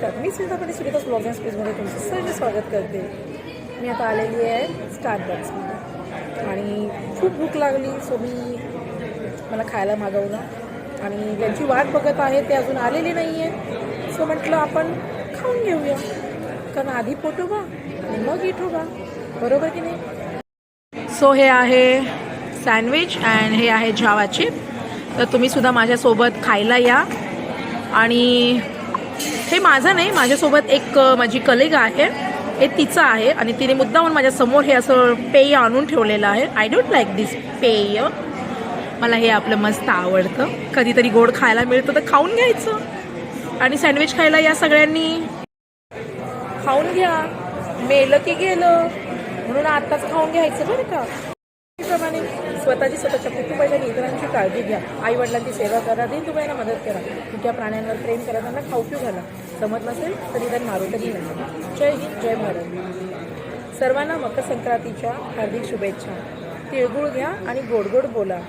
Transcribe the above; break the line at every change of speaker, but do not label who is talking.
नमस्कार मी Sunita Patil Sunita blog and स्पेसमध्ये तुमचं सहज स्वागत करते. मी आता आलेली आहे स्टारबक्समध्ये आणि खूप भूक लागली सो मी मला खायला मागवलं. आणि ज्यांची वाट बघत आहे ते अजून आलेले नाही आहे सो म्हटलं आपण खाऊन घेऊया. कारण आधी पोटोबा आणि मग इठोबा बरोबर की नाही? सो हे आहे सँडविच अँड हे आहे झावाचे तर तुम्हीसुद्धा माझ्यासोबत खायला या. आणि हे माझं नाही माझ्यासोबत एक माझी कलिग आहे. हे तिचं आहे आणि तिने मुद्दामून माझ्यासमोर हे असं पेय आणून ठेवलेलं आहे. आय डोंट लाईक दिस पेय. मला हे आपलं मस्त आवडतं. कधीतरी गोड खायला मिळतं तर खाऊन घ्यायचं. आणि सँडविच खायला या सगळ्यांनी. खाऊन घ्या. मेलं की गेलं. म्हणून आत्ताच खाऊन घ्यायचं बरं का. प्रमाणे स्वतःची स्वतःच्या कुटुंबाच्या आणि इतरांची काळजी घ्या. आई वडिलांची सेवा करा. दिन तुम्हाला मदत करा. तुमच्या प्राण्यांवर प्रेम करा. त्यांना खाऊ घाला. जमत नसेल तर निदान मारू तरी नाही. जय हिंद जय भारत. सर्वांना मकर संक्रांतीच्या हार्दिक शुभेच्छा. तिळगुळ घ्या आणि गोड गोड बोला.